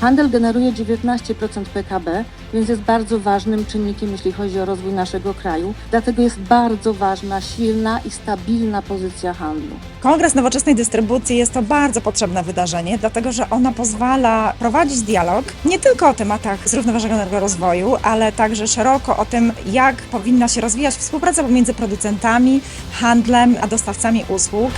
Handel generuje 19% PKB, więc jest bardzo ważnym czynnikiem, jeśli chodzi o rozwój naszego kraju. Dlatego jest bardzo ważna, silna i stabilna pozycja handlu. Kongres Nowoczesnej Dystrybucji jest to bardzo potrzebne wydarzenie, dlatego że ono pozwala prowadzić dialog nie tylko o tematach zrównoważonego rozwoju, ale także szeroko o tym, jak powinna się rozwijać współpraca pomiędzy producentami, handlem a dostawcami usług.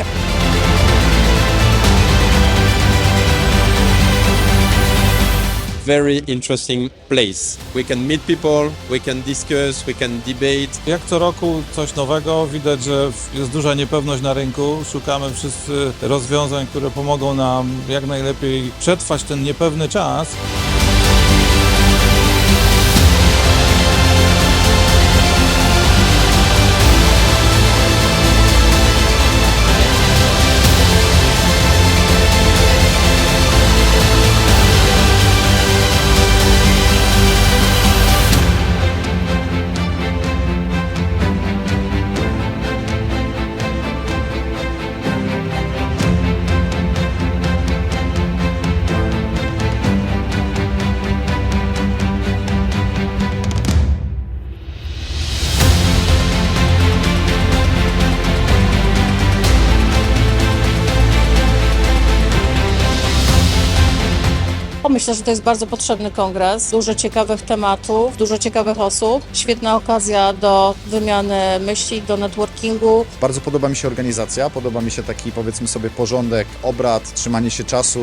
Very interesting place. We can meet people, we can discuss, we can debate. Jak co roku coś nowego, widać, że jest duża niepewność na rynku. Szukamy wszyscy rozwiązań, które pomogą nam jak najlepiej przetrwać ten niepewny czas. Myślę, że to jest bardzo potrzebny kongres. Dużo ciekawych tematów, dużo ciekawych osób. Świetna okazja do wymiany myśli, do networkingu. Bardzo podoba mi się organizacja, podoba mi się taki powiedzmy sobie porządek obrad, trzymanie się czasu.